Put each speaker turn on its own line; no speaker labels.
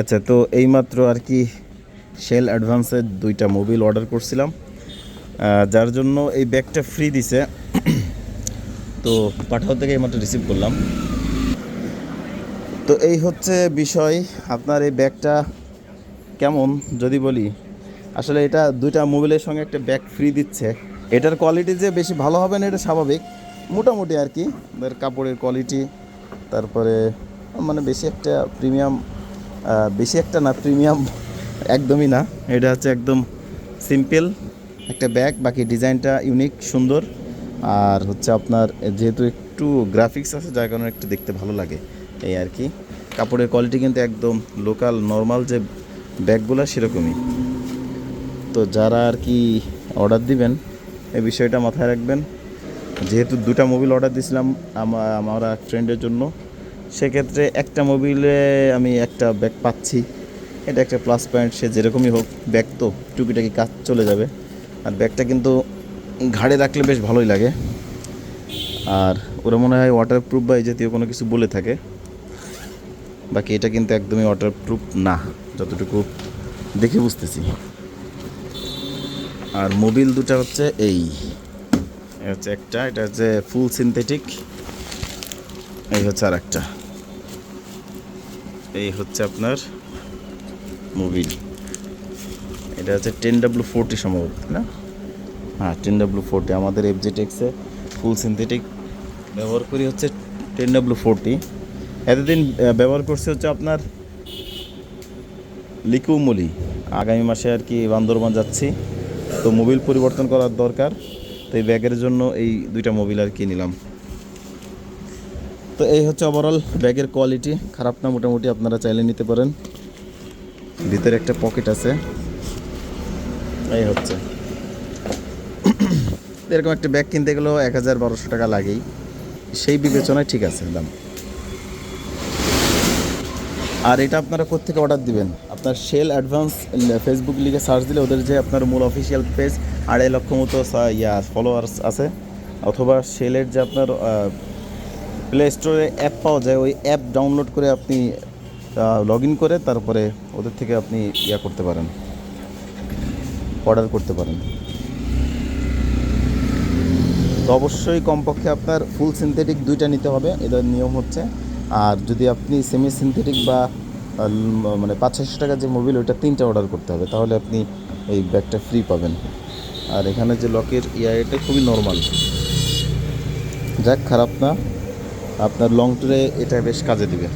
আচ্ছা তো এইমাত্র আর কি শেল অ্যাডভান্সের দুইটা মোবিল অর্ডার করছিলাম। যার জন্য এই ব্যাগটা ফ্রি দিছে। তো পাঠাও থেকে এইমাত্র রিসিভ করলাম। তো এই হচ্ছে বিষয়, আপনার এই ব্যাগটা কেমন? যদি বলি, আসলে এটা দুইটা মোবাইলের সঙ্গে একটা ব্যাগ ফ্রি দিচ্ছে। এটার কোয়ালিটি যে বেশি ভালো হবে না, এটা স্বাভাবিক। মোটামুটি আর কি কাপড়ের কোয়ালিটি তারপরে মানে বেশি একটা প্রিমিয়াম বেশি একটা না প্রিমিয়াম একদমই না। এটা হচ্ছে একদম সিম্পল একটা ব্যাগ বাকি ডিজাইনটা ইউনিক সুন্দর। আর হচ্ছে আপনার, যেহেতু একটু গ্রাফিক্স আছে, যার কারণে একটু দেখতে ভালো লাগে এই আর কি। কাপড়ের কোয়ালিটি কিন্তু একদম লোকাল নর্মাল যে ব্যাগগুলো, সেরকমই। তো যারা আর কি অর্ডার দিবেন, এই বিষয়টা মাথায় রাখবেন। যেহেতু দুটা মোবিল অর্ডার দিয়েছিলাম আমার ফ্রেন্ডের জন্য সেক্ষেত্রে একটা মোবিলে আমি একটা ব্যাগ পাচ্ছি। এটা একটা প্লাস পয়েন্ট সে যেরকমই হোক ব্যাগ তো টুকিটাকি কাজ চলে যাবে। আর ব্যাগটা কিন্তু ঘাড়ে রাখলে বেশ ভালোই লাগে। আর ওরা মনে হয় ওয়াটারপ্রুফ বা এই জাতীয় কোনো কিছু বলে থাকে। বাকি এটা কিন্তু একদমই ওয়াটারপ্রুফ না, যতটুকু দেখে বুঝতেছি। আর মোবিল দুটো হচ্ছে এই। হচ্ছে একটা, এটা হচ্ছে ফুল সিনথেটিক এই হচ্ছে আর একটা এই হচ্ছে আপনার মোবিল এটা হচ্ছে টেন ডাব্লু ফোরটি সম্ভবত তাই না? হ্যাঁ টেন ডাব্লু ফোরটি আমাদের এফ টেক্সে ফুল সিনথেটিক ব্যবহার করি হচ্ছে টেন ডাব্লু ফোরটি এতদিন ব্যবহার করছে হচ্ছে আপনার লিকুমলি। আগামী মাসে আর কি বান্দরবান যাচ্ছি। তো মোবিল পরিবর্তন করার দরকার। তো এই ব্যাগের জন্য এই দুইটা মোবিল আর কি নিলাম। তো এই হচ্ছে ওভারঅল ব্যাগের কোয়ালিটি খারাপ না, মোটামুটি আপনারা চাইলে নিতে পারেন। ভিতরে একটা পকেট আছে। এই হচ্ছে। এরকম একটা ব্যাগ কিনতে গেলেও এক হাজার বারোশো টাকা লাগেই। সেই বিবেচনায় ঠিক আছে দাম। আর এটা আপনারা কোথেকে অর্ডার দিবেন? আপনার সেল অ্যাডভান্স ফেসবুক লিগে সার্চ দিলে ওদের যে আপনার মূল অফিসিয়াল পেজ আড়াই লক্ষ মতো ইয়া ফলোয়ার্স আছে। অথবা সেলের যে আপনার প্লে স্টোরে অ্যাপ পাওয়া যায়। ওই অ্যাপ ডাউনলোড করে আপনি লগ ইন করে তারপরে ওদের থেকে আপনি ইয়া করতে পারেন। অর্ডার করতে পারেন। তো অবশ্যই কমপক্ষে আপনার ফুল সিনথেটিক দুইটা নিতে হবে। এদের নিয়ম হচ্ছে, আর যদি আপনি সেমি সিনথেটিক বা মানে পাঁচ ছশো টাকার যে মোবিল ওইটা তিনটা অর্ডার করতে হবে। তাহলে আপনি এই ব্যাগটা ফ্রি পাবেন। আর এখানে যে লকের ইয়া, এটা খুবই নর্মাল যাক, খারাপ না। আপনার লং ট্যুরে এটা বেশ কাজে দিবে।